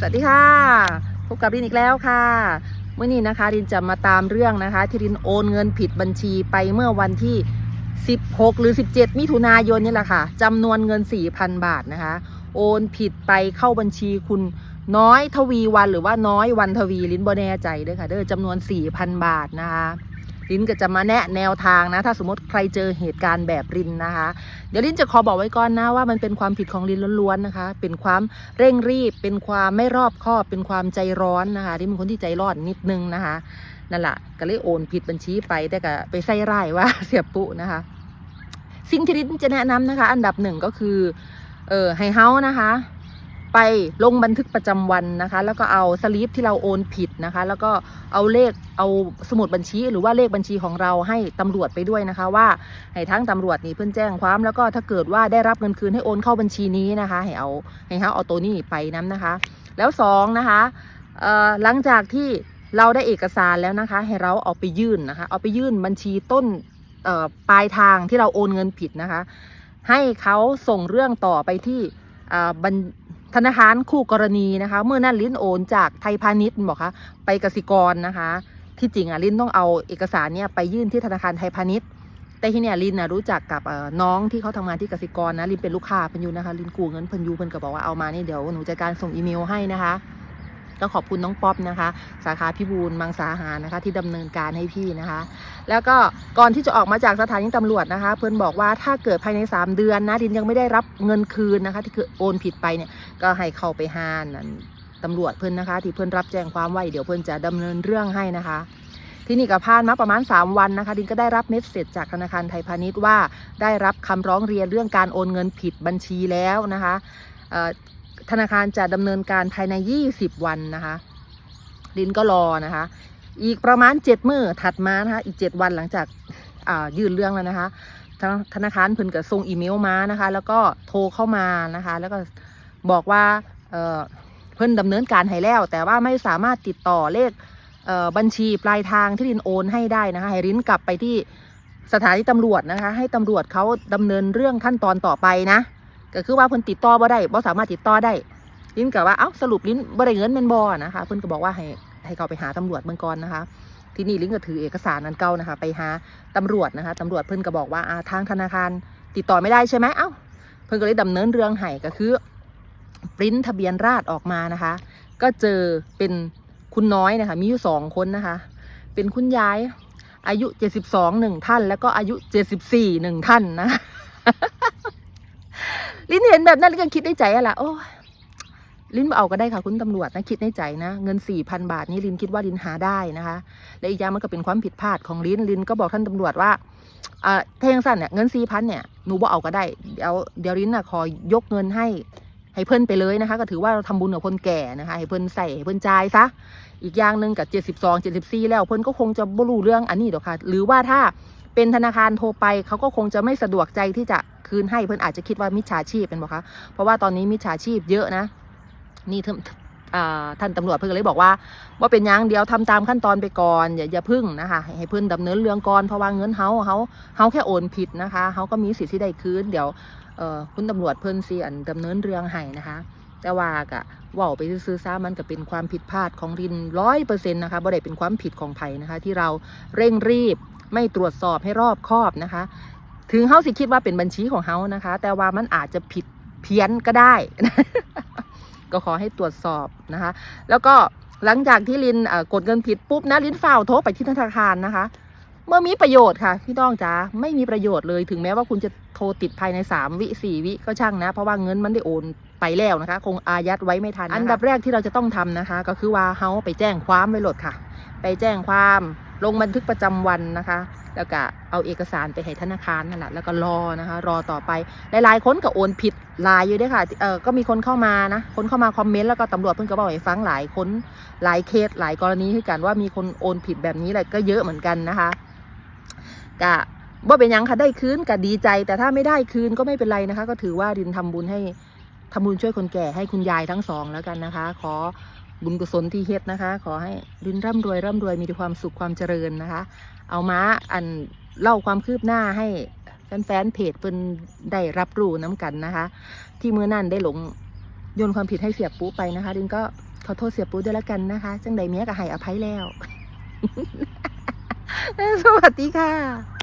สวัสดีค่ะ พบกับรินอีกแล้วค่ะเมื่อนี้นะคะ รินจะมาตามเรื่องนะคะ ที่รินโอนเงินผิดบัญชีไปเมื่อวันที่ 16 หรือ 17 มิถุนายนนี่แหละค่ะจำนวนเงิน 4,000 บาทนะคะ โอนผิดไปเข้าบัญชีคุณน้อยทวีวันหรือว่าน้อยวันทวีลินบ่แน่ใจเด้อค่ะเด้อจำนวน 4,000 บาทนะคะ ลินก็จะมาแนะแนวทางนะ ถ้าสมมติใครเจอเหตุการณ์แบบรินนะคะ เดี๋ยวลินจะขอบอกไว้ก่อนนะว่ามันเป็นความผิดของลินล้วนๆนะคะ เป็นความเร่งรีบ เป็นความไม่รอบคอบ เป็นความใจร้อนนะคะลินเป็นคนที่ใจร้อนนิดนึงนะคะนั่นแหละก็เลยโอนผิดบัญชีไปแต่ก็ไปใส่ร้ายว่าเสียปุนะคะสิ่งที่ลินจะแนะนำนะคะ อันดับหนึ่งก็คือเออให้เฮานะคะ ไปลงบันทึกประจำวันนะคะ แล้วก็เอาสลิปที่เราโอนผิดนะคะ แล้วก็เอาเลขเอาสมุดบัญชี หรือว่าเลขบัญชีของเราให้ตำรวจไปด้วยนะคะ ว่าให้ทั้งตำรวจนี่เพื่อนแจ้งความ แล้วก็ถ้าเกิดว่าได้รับเงินคืนให้โอนเข้าบัญชีนี้นะคะให้เอาให้เฮาเอาตัวนี้ไปน้ำนะคะ แล้วสองนะคะเอ่อหลังจากที่เราได้เอกสารแล้วนะคะ ให้เราเอาไปยื่นนะคะ เอาไปยื่นบัญชีต้นเอ่อปลายทางที่เราโอนเงินผิดนะคะ ให้เขาส่งเรื่องต่อไปที่อ่าบัญ ธนาคารคู่กรณีนะคะ เมื่อนั้นลิ้นโอนจากไทยพาณิชย์บอกคะไปกสิกรนะคะ ที่จริงอะลิ้นต้องเอาเอกสารเนี่ยไปยื่นที่ธนาคารไทยพาณิชย์ แต่ที่เนี่ยลินนะรู้จักกับน้องที่เขาทำงานที่กสิกรนะลินเป็นลูกค้าเพิ่นอยู่นะคะลินกู้เงินเพิ่นอยู่เพิ่นก็บอกว่าเอามานี่เดี๋ยวหนูจัดการส่งอีเมลให้นะคะ ก็ขอบคุณน้องป๊อปนะคะ สาขาพิบูลมังสาหารนะคะ ที่ดำเนินการให้พี่นะคะ แล้วก็ก่อนที่จะออกมาจากสถานีตำรวจนะคะ เพื่อนบอกว่าถ้าเกิดภายใน 3 เดือนนะลินยังไม่ได้รับเงินคืนนะคะ ที่คือโอนผิดไปเนี่ยก็ให้เข้าไปหานั่นตำรวจเพื่อนนะคะ ที่เพื่อนรับแจ้งความไว้เดี๋ยวเพื่อนจะดำเนินเรื่องให้นะคะที่นี่ก็ผ่านมาประมาณ 3 วันนะคะ ดินก็ได้รับเมสเซจจากธนาคารไทยพาณิชย์ว่าได้รับคำร้องเรียนเรื่องการโอนเงินผิดบัญชีแล้วนะคะเอ่อ ธนาคารจะดำเนินการภายใน 20 วันนะคะดินก็รอนะคะ อีกประมาณ7มื้อถัดมานะคะอีก7วันหลังจากอ่ายื่นเรื่องแล้วนะคะธนาคารเพิ่นก็ส่งอีเมลมานะคะ แล้วก็โทรเข้ามานะคะ แล้วก็บอกว่าเเพิ่นดำเนินการให้แล้ว แต่ว่าไม่สามารถติดต่อเลขเบัญชีปลายทางที่รินโอนให้ได้นะคะให้รินกลับไปที่สถานีตำรวจนะคะ ให้ตำรวจเขาดำเนินเรื่องขั้นตอนต่อไปนะ ก็คือว่าเพิ่นติดต่อบ่ได้บ่สามารถติดต่อได้รินก็ว่าเอ้าสรุปรินบ่ได้เงินแม่นบ่นะคะ เพิ่นก็บอกว่าให้ให้เขาไปหาตำรวจเมืองก่อนนะคะ ที่นี่ลิ้นก็ถือเอกสารนั้นเก่านะคะ ไปหาตำรวจนะคะตำรวจเพิ่นก็บอกว่าอ่าทางธนาคารติดต่อไม่ได้ใช่ไหมเอ้า เพิ่นก็เลยดำเนินเรื่องให้ก็คือปริ้นทะเบียนราษฎร์ออกมานะคะ ก็เจอเป็นคุณน้อยนะคะ มีอยู่สองคนนะคะ เป็นคุณยาย อายุเจ็ดสิบสองหนึ่งท่าน แล้วก็อายุเจ็ดสิบสี่หนึ่งท่านนะ ลิ้นเห็นแบบนั้นลิ้นก็คิดในใจอะล่ะโอ้ลิ้นเอาก็ได้ค่ะคุณตำรวจนะคิดในใจนะเงินสี่พันบาทนี้ลิ้นคิดว่าลิ้นหาได้นะคะ และอีกอย่างมันก็เป็นความผิดพลาดของลิ้นลิ้นก็บอกท่านตำรวจว่าอ่าถ้ายังสั้นเนี่ยเงินสี่พันเนี่ยหนูบอกเอาก็ได้เดี๋ยวเดี๋ยวลินน่ะขอยกเงินให้ให้เพิ่นไปเลยนะคะ ก็ถือว่าเราทำบุญกับคนแก่นะคะให้เพิ่นใส่ให้เพิ่นจ่ายซะอีกอย่างหนึ่งกับ72 74แล้วเพิ่นก็คงจะบ่รู้เรื่องอันนี้หรอกค่ะ หรือว่าถ้าเป็นธนาคารโทรไปเขาก็คงจะไม่สะดวกใจที่จะ คืนให้เพิ่อนอาจจะคิดว่ามิจฉาชีพเป็นบ่คะเพราะว่าตอนนี้มิจฉาชีพเยอะนะ นี่ท่านอ่าท่านตำรวจเพิ่นก็เลยบอกว่าว่าเป็นยังเดียวทำตามขั้นตอนไปก่อนอย่าอย่าพึ่งนะคะให้เพิ่นดำเนินเรื่องก่อนเพราะว่าเงินเฮาเฮาเฮาแค่โอนผิดนะคะเฮาก็มีสิทธิ์ที่ได้คืนเดี๋ยวเอ่อคุณตำรวจเพิ่นสิอันดำเนินเรื่องให้นะคะ แต่ว่ากะว่าไปซื้อๆซะมันก็เป็นความผิดพลาดของรินร้อยเปอร์เซ็นต์นะคะบ่ได้เป็นความผิดของไผ่นะคะ ที่เราเร่งรีบไม่ตรวจสอบให้รอบคอบนะคะ ถึงเฮาสิคิดว่าเป็นบัญชีของเฮานะคะ แต่ว่ามันอาจจะผิดเพี้ยนก็ได้ ก็ขอให้ตรวจสอบนะคะ แล้วก็หลังจากที่ลินกดเงินผิดปุ๊บนะลินฝ่าวโทรไปที่ธนาคารนะคะเมื่อมีประโยชน์ค่ะ พี่ต้องจ๋าไม่มีประโยชน์เลยถึงแม้ว่าคุณจะโทรติดภายใน 3 วิ 4 วิก็ช่างนะ เพราะว่าเงินมันได้โอนไปแล้วนะคะ คงอายัดไว้ไม่ทันนะะอันดับแรกที่เราจะต้องทำนะคะ ก็คือว่าเฮาไปแจ้งความไว้หลดค่ะ ไปแจ้งความ ลงบันทึกประจำวันนะคะ แล้วก็เอาเอกสารไปให้ธนาคารนั่นแหละแล้วก็รอนะคะ รอต่อไปหลายๆคนก็โอนผิดหลายอยู่ด้วยค่ะเออก็มีคนเข้ามานะคนเข้ามาคอมเมนต์แล้วก็ตำรวจเพิ่งก็บอกให้ฟังหลายคนหลายเคสหลายกรณีคือกันว่ามีคนโอนผิดแบบนี้แหละก็เยอะเหมือนกันนะคะกะว่าเป็นยังค่ะได้คืนก็ดีใจ แต่ถ้าไม่ได้คืนก็ไม่เป็นไรนะคะ ก็ถือว่าดินทำบุญให้ทำบุญช่วยคนแก่ให้คุณยายทั้งสองแล้วกันนะคะ ขอ บุญกุศลที่เฮ็ดนะคะ ขอให้ดินร่ำรวยร่ำรวยมีแต่ความสุขความเจริญนะคะ เอามาอันเล่าความคืบหน้าให้แฟนๆเพจเพิ่นได้รับรู้น้ำกันนะคะ ที่มือนั่นได้หลงโยนความผิดให้เสียปุ๊ไปนะคะ ดินก็ขอโทษเสียปูด้วยล้วกันนะคะจังใดเมียก็ให้อภัยแล้ว สวัสดีค่ะ